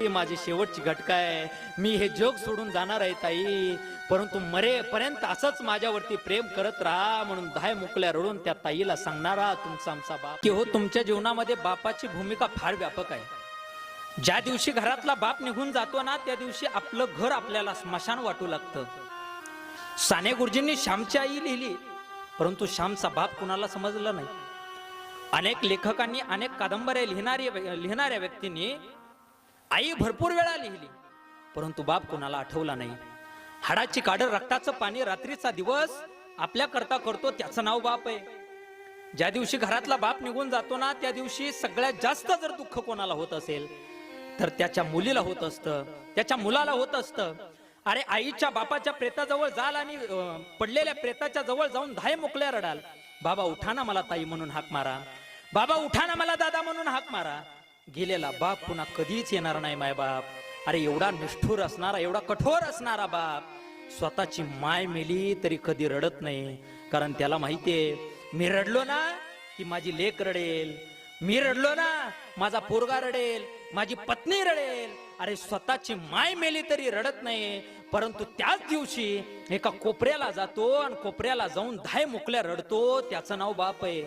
ही माझी शेवटची घटका आहे. मी हे जग सोडून जाणार आहे ताई. परंतु मरेपर्यंत असंच माझ्यावरती प्रेम करत राहा म्हणून धाय मुकल्या रडून त्या ताईला सांगणारा तुमचा आमचा बाप. की हो तुमच्या जीवनामध्ये बापाची भूमिका फार व्यापक आहे. ज्या दिवशी घरातला बाप निघून जातो ना त्या दिवशी आपलं घर आपल्याला स्मशान वाटू लागतं. साने गुरुजींनी श्यामची आई लिहिली परंतु श्यामचा बाप कुणाला समजला नाही. अनेक लेखकांनी अनेक कादंबऱ्या लिहिणारी लिहिणाऱ्या व्यक्तींनी आई भरपूर वेळा लिहिली परंतु बाप कोणाला आठवला नाही. हाडाची काढर रक्ताचं पाणी रात्रीचा दिवस आपल्या करता करतो त्याचं नाव बाप आहे. ज्या दिवशी घरातला बाप निघून जातो ना त्या दिवशी सगळ्यात जास्त जर दुःख कोणाला होत असेल तर त्याच्या मुलीला होत असतं त्याच्या मुलाला होत असतं. अरे आईच्या बापाच्या प्रेताजवळ जाल आणि पडलेल्या प्रेताच्या जवळ जाऊन धाय मोकल्या रडाल. बाबा उठाना मला ताई म्हणून हाक मारा. बाबा उठाना मला दादा म्हणून हाक मारा. गेलेला बाप पुन्हा कधीच येणार नाही माय बाप. अरे एवढा निष्ठूर असणारा एवढा कठोर असणारा बाप. स्वतःची माय मेली तरी कधी रडत नाही. कारण त्याला माहितीये मी रडलो ना की माझी लेक रडेल. मी रडलो ना माझा पोरगा रडेल माझी पत्नी रडेल. अरे स्वतःची माय मेली तरी रडत नाही. परंतु त्याच दिवशी एका कोपऱ्याला जातो आणि कोपऱ्याला जाऊन धाय मुकल्या रडतो. त्याचं नाव बाप आहे.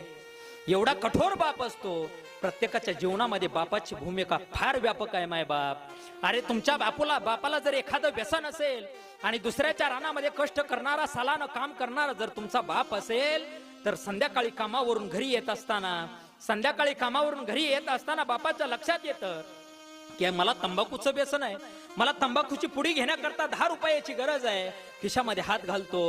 एवढा कठोर बाप असतो. प्रत्येकाच्या जीवनामध्ये बापाची भूमिका फार व्यापक आहे माय बाप. अरे तुमच्या बापूला बापाला जर एखादं व्यसन असेल आणि दुसऱ्याच्या रानामध्ये कष्ट करणारा सालानं काम करणारा जर तुमचा बाप असेल तर संध्याकाळी कामावरून घरी येत असताना संध्याकाळी कामावरून घरी येत असताना बापाच्या लक्षात येतं की मला तंबाखूचं व्यसन आहे. मला तंबाखूची पुडी घेण्याकरता दहा रुपयाची गरज आहे. खिशामध्ये हात घालतो.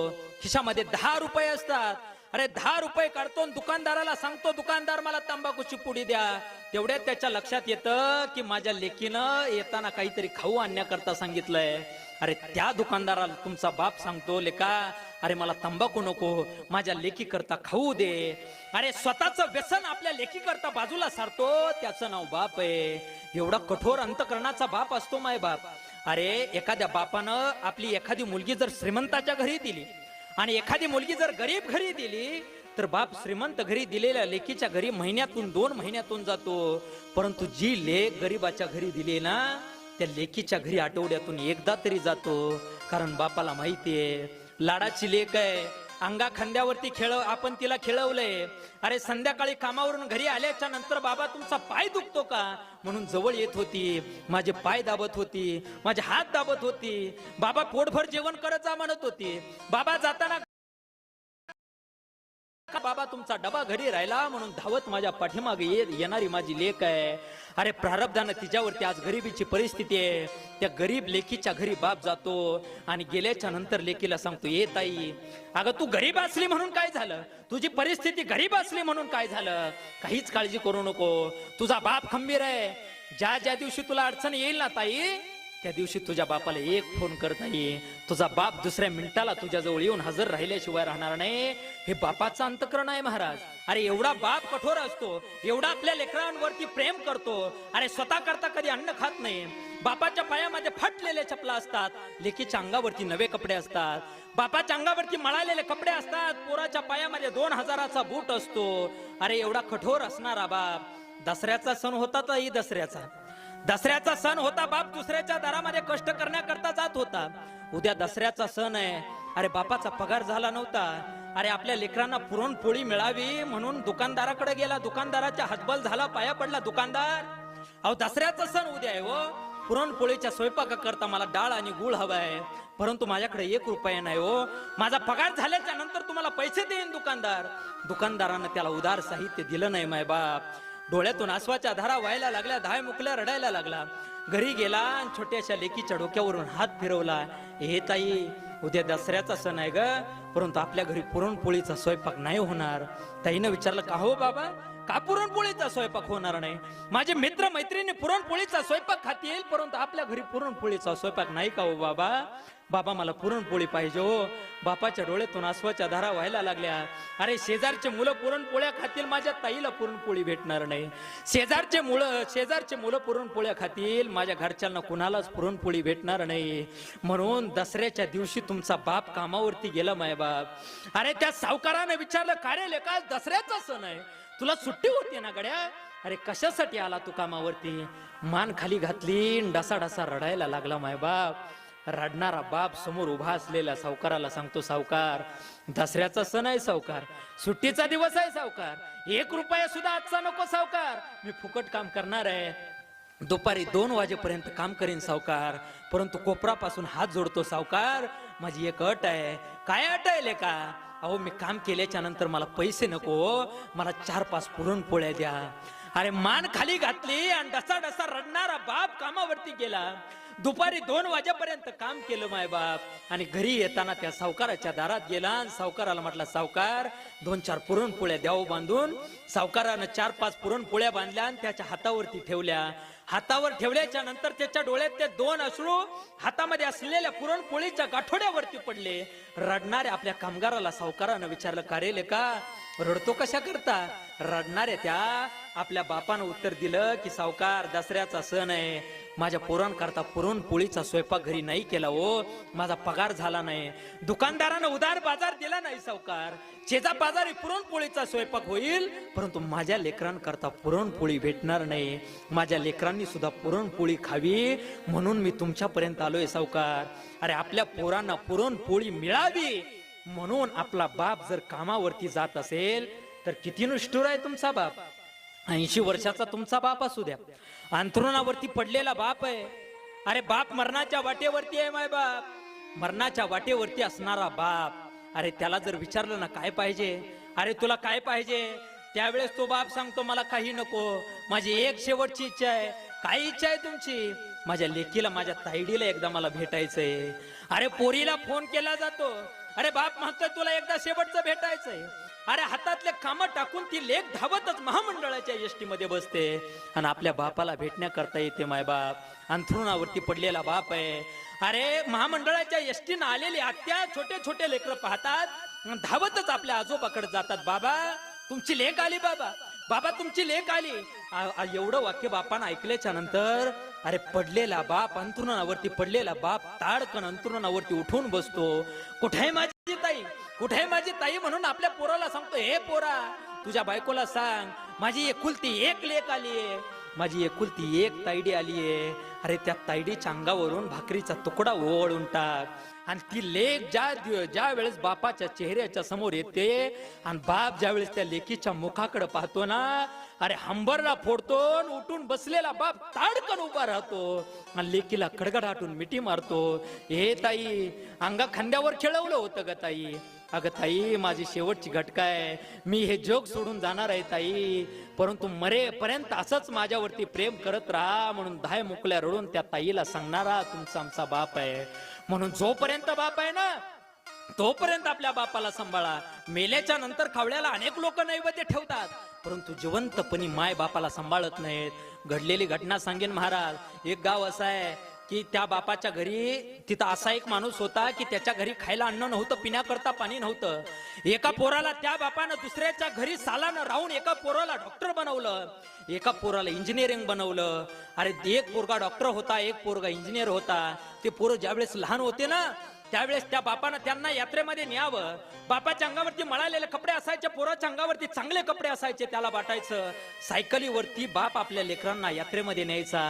खिशामध्ये दहा रुपये असतात. अरे दहा रुपये काढतो आणि दुकानदाराला सांगतो दुकानदार मला तंबाखूची पुडी द्या. तेवढ्यात त्याच्या लक्षात येतं की माझ्या लेकीनं येताना काहीतरी खाऊ आणण्याकरता सांगितलंय. अरे त्या दुकानदाराला तुमचा बाप सांगतो लेका अरे मला तंबाखू नको माझ्या लेकी करता खाऊ दे. अरे स्वतःचं व्यसन आपल्या लेकी करता बाजूला सारतो त्याचं नाव बाप आहे. एवढा कठोर अंतकरणाचा बाप असतो माय बाप. अरे एखाद्या बापानं आपली एखादी मुलगी जर श्रीमंताच्या घरी दिली आणि एखादी मुलगी जर गरीब घरी दिली तर बाप श्रीमंत घरी दिलेल्या लेकीच्या घरी महिन्यातून दोन महिन्यातून जातो. परंतु जी लेख गरीबाच्या घरी दिली ना त्या लेकीच्या घरी आठवड्यातून एकदा तरी जातो. कारण बापाला माहितीये लाडाची लेख आहे. अंगा खांद्यावरती खेळ आपण तिला खेळवलंय. अरे संध्याकाळी कामावरून घरी आल्याच्यानंतर बाबा तुमचा पाय दुखतो का? म्हणून जवळ येत होती. माझे पाय दाबत होती. माझे हात दाबत होती. बाबा पोटभर जेवण करत जा म्हणत होती. बाबा जाताना का बाबा तुमचा डबा घरी राहिला म्हणून धावत माझ्या पाठीमागे ये- येणारी माझी लेख आहे? अरे प्रारब्धानं तिच्यावरती आज गरिबीची परिस्थिती आहे. त्या गरीब लेकीच्या घरी बाप जातो आणि गेल्याच्यानंतर लेकीला सांगतो ये ताई अगं तू गरीब असली म्हणून काय झालं? तुझी परिस्थिती गरीब असली म्हणून काय झालं? काहीच काळजी करू नको. तुझा बाप खंबीर आहे. ज्या ज्या दिवशी तुला अडचण येईल ना ताई त्या दिवशी तुझ्या बापाला एक फोन करता ये तुझा बाप दुसऱ्या मिनिटाला तुझ्या जवळ येऊन हजर राहिल्याशिवाय राहणार नाही. हे बापाचं अंतकरण आहे महाराज. अरे एवढा बाप कठोर असतो. एवढा आपल्या लेकरांवरती प्रेम करतो. अरे स्वतः करता कधी अन्न खात नाही. बापाच्या पायामध्ये फटलेले चपला असतात. लेकीच्या अंगावरती नवे कपडे असतात. बापाच्या अंगावरती मळालेले कपडे असतात. पोराच्या पायामध्ये दोन हजाराचा बूट असतो. अरे एवढा कठोर असणारा बाप. दसऱ्याचा सण होता तर दसऱ्याचा. दसऱ्याचा सण होता बाप दुसऱ्याच्या दारामध्ये कष्ट करण्याकरता जात होता. उद्या दसऱ्याचा सण आहे. अरे बापाचा पगार झाला नव्हता. अरे आपल्या लेकरांना पुरणपोळी मिळावी म्हणून दुकानदाराकडे गेला. दुकानदाराच्या हातबल झाला पाया पडला दुकानदार. अहो दसऱ्याचा सण उद्या आहे हो. पुरणपोळीच्या स्वयंपाकाकरता मला डाळ आणि गुळ हवाय. परंतु माझ्याकडे एक रुपया नाही हो. माझा पगार झाल्याच्यानंतर तुम्हाला पैसे देईन दुकानदार. दुकानदारानं त्याला उदार साहित्य दिलं नाही माय बाप. डोळ्यातून आसवाच्या धारा व्हायला लागल्या धाय मुकल्या रडायला लागला. घरी गेला आणि छोट्याशा लेकीच्या डोक्यावरून हात फिरवला. हे ताई उद्या दसऱ्याचा सण आहे ग परंतु आपल्या घरी पुरणपोळीचा स्वयंपाक नाही होणार. ताईनं विचारलं का हो बाबा? का पुरणपोळीचा स्वयंपाक होणार नाही? माझे मित्र मैत्रिणी पुरणपोळीचा स्वयंपाक खातील परंतु आपल्या घरी पुरणपोळीचा स्वयंपाक नाही का हो बाबा? बाबा मला पुरणपोळी पाहिजे हो. बापाच्या डोळ्यातून आसवाच्या धारा व्हायला लागल्या. अरे शेजारचे मुलं पुरणपोळ्या खातील माझ्या ताईला पुरणपोळी भेटणार नाही. शेजारचे मुलं शेजारचे मुलं पुरणपोळ्या खातील माझ्या घरच्यांना कुणालाच पुरणपोळी भेटणार नाही. म्हणून दसऱ्याच्या दिवशी तुमचा बाप कामावरती गेला माय बाप. अरे त्या सावकाराने विचारलं का रे लेका दसऱ्याचा सण आहे? तुला सुट्टी होती ना गड्या? अरे कशासाठी आला तू कामावरती? मान खाली घातली डसा डसा रडायला लागला माय बाप. रडणारा बाप समोर उभा असलेल्या सावकाराला सांगतो सावकार दसऱ्याचा सण आहे सावकार. सुट्टीचा दिवस आहे सावकार. एक रुपया सुद्धा आजचा नको सावकार. मी फुकट काम करणार आहे. दुपारी दोन वाजेपर्यंत काम करीन सावकार. परंतु कोपरापासून हात जोडतो सावकार. माझी एक अट आहे. काय अट आहे का अहो मी काम केल्याच्यानंतर मला पैसे नको मला चार पाच पुरणपोळ्या द्या. अरे मान खाली घातली आणि डसा डसा रडणारा बाप कामावरती गेला. दुपारी दोन वाजेपर्यंत काम केलं माय बाप. आणि घरी येताना त्या सावकाराच्या दारात गेला आणि सावकाराला म्हटला सावकार दोन चार पुरणपोळ्या द्यावं बांधून. सावकारानं चार पाच पुरणपोळ्या बांधल्या आणि त्याच्या हातावरती ठेवल्या. हातावर ठेवल्याच्या नंतर त्याच्या डोळ्यात ते दोन अश्रू हातामध्ये असलेल्या पुरणपोळीच्या गाठोड्यावरती पडले. रडणाऱ्या आपल्या कामगाराला सावकारानं विचारलं का का रडतो कशा करता? रडणाऱ्या त्या आपल्या बापानं उत्तर दिलं की सावकार दसऱ्याचा सण आहे. माझ्या पोरांकरता पुरणपोळीचा स्वयंपाक घरी नाही केला हो. माझा पगार झाला नाही. दुकानदारानं उदार बाजार दिला नाही सावकार. शेजा बाजारी पुरणपोळीचा स्वयंपाक होईल परंतु माझ्या लेकरांकरता पुरणपोळी भेटणार नाही. माझ्या लेकरांनी सुद्धा पुरणपोळी खावी म्हणून मी तुमच्यापर्यंत आलोय सावकार. अरे आपल्या पोरांना पुरणपोळी मिळावी म्हणून आपला बाप जर कामावरती जात असेल तर किती निष्ठुर आहे तुमचा बाप. ऐंशी वर्षाचा तुमचा बाप असू द्या. अंथरुणावरती पडलेला बाप आहे. अरे बाप मरणाच्या वाटेवरती आहे माय बाप. मरणाच्या वाटेवरती असणारा बाप. अरे त्याला जर विचारलं ना काय पाहिजे? अरे तुला काय पाहिजे? त्यावेळेस तो बाप सांगतो मला काही नको. माझी एक शेवटची इच्छा आहे. काय इच्छा आहे तुमची? माझ्या लेकीला माझ्या ताईडीला एकदा मला भेटायचंय. अरे पोरीला फोन केला जातो. अरे बाप म्हणतोय तुला एकदा शेवटचं भेटायचंय. अरे हातातले काम टाकून ती लेख धावतच महामंडळाच्या एसटी मध्ये बसते. आणि आपल्या बापाला भेटण्याकरता येते माय बाप. अंथरुणावरती पडलेला बाप आहे. अरे महामंडळाच्या एसटीनं आलेली आत्या छोटे छोटे लेकर पाहतात धावतच आपल्या आजोबाकडे जातात. बाबा तुमची लेख आली बाबा. बाबा तुमची लेख आली. एवढं वाक्य बापानं ऐकल्याच्या नंतर अरे पडलेला बाप अंथरुणावरती पडलेला बाप ताडकन अंथरुणावरती उठून बसतो. कुठे आहे माझी कुठे आहे माझी ताई म्हणून आपल्या पोराला सांगतो हे पोरा तुझ्या बायकोला सांग माझी एकुलती एक लेख आलीये माझी एकुलती एक तायडी आलीये. अरे त्या तायडीच्या अंगावरून भाकरीचा तुकडा ओवळून टाक. आणि ती लेख ज्या ज्या वेळेस बापाच्या चेहऱ्याच्या समोर येते आणि बाप ज्या वेळेस त्या लेकीच्या मुखाकडे पाहतो ना अरे हंबरला फोडतो आणि उठून बसलेला बाप ताडकन उभा राहतो आणि लेकीला कडगडाटून मिठी मारतो. हे ताई अंगा खांद्यावर खेळवलं होतं ग ताई. अगं ताई माझी शेवटची घटका आहे. मी हे जग सोडून जाणार आहे ताई. परंतु मरेपर्यंत असंच माझ्यावरती प्रेम करत राहा म्हणून धाय मुकल्या रडून त्या ताईला सांगणारा तुमचा आमचा बाप आहे. म्हणून जोपर्यंत बाप आहे ना तोपर्यंत आपल्या बापाला सांभाळा. मेल्याच्या नंतर खावड्याला अनेक लोक नैवेद्य ठेवतात. परंतु जिवंतपणी माय बापाला सांभाळत नाहीत. घडलेली घटना सांगेन महाराज. एक गाव असं आहे. की त्या बापाच्या घरी तिथं असा एक माणूस होता की त्याच्या घरी खायला अन्न नव्हतं पिण्याकरता पाणी नव्हतं. एका पोराला त्या बापानं दुसऱ्याच्या घरी सालानं राहून एका पोराला डॉक्टर बनवलं. एका पोराला इंजिनिअरिंग बनवलं. अरे एक पोरगा डॉक्टर होता एक पोरगा इंजिनियर होता. ते पोरं ज्यावेळेस लहान होते ना त्यावेळेस त्या बापानं त्यांना यात्रेमध्ये न्यावं. बापाच्या अंगावरती मळालेले कपडे असायचे पोराच्या अंगावरती चांगले कपडे असायचे त्याला वाटायचं सायकलीवरती बाप आपल्या लेकरांना यात्रेमध्ये न्यायचा.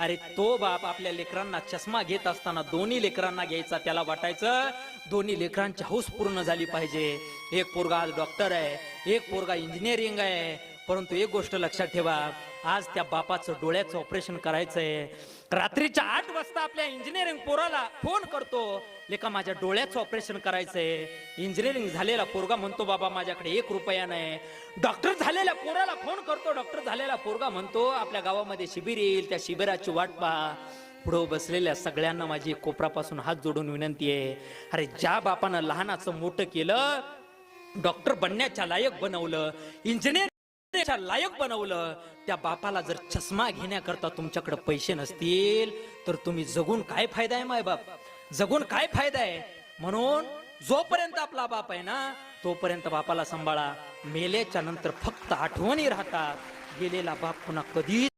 अरे तो बाप आपल्या लेकरांना चष्मा घेत असताना दोन्ही लेकरांना घ्यायचा त्याला वाटायचं दोन्ही लेकरांची हौस पूर्ण झाली पाहिजे. एक पोरगा आज डॉक्टर आहे एक पोरगा इंजिनिअरिंग आहे परंतु एक गोष्ट लक्षात ठेवा. आज त्या बापाचं डोळ्याचं ऑपरेशन करायचंय. रात्रीच्या आठ वाजता आपल्या इंजिनिअरिंग पोराला फोन करतो. लेका माझ्या डोळ्याचं ऑपरेशन करायचंय. इंजिनिअरिंग झालेला पोरगा म्हणतो बाबा माझ्याकडे एक रुपया नाही. डॉक्टर झालेल्या पोराला फोन करतो. डॉक्टर झालेला पोरगा म्हणतो आपल्या गावामध्ये शिबिर येईल. त्या शिबिराची वाट पहा. पुढं बसलेल्या सगळ्यांना माझी कोपरापासून हात जोडून विनंती आहे. अरे ज्या बापानं लहानाचं मोठं केलं डॉक्टर बनण्याच्या लायक बनवलं. इंजिनियर च्या लायक बनवलं. त्या बापाला जर चष्मा घेण्याकरता तुमच्याकडे पैसे नसतील तर तुम्ही जगून काय फायदा आहे माय बाप? जगून काय फायदा आहे? म्हणून जोपर्यंत आपला बाप आहे ना तोपर्यंत बापाला सांभाळा. मेल्याच्या नंतर फक्त आठवणी राहतात. गेलेला बाप पुन्हा कधी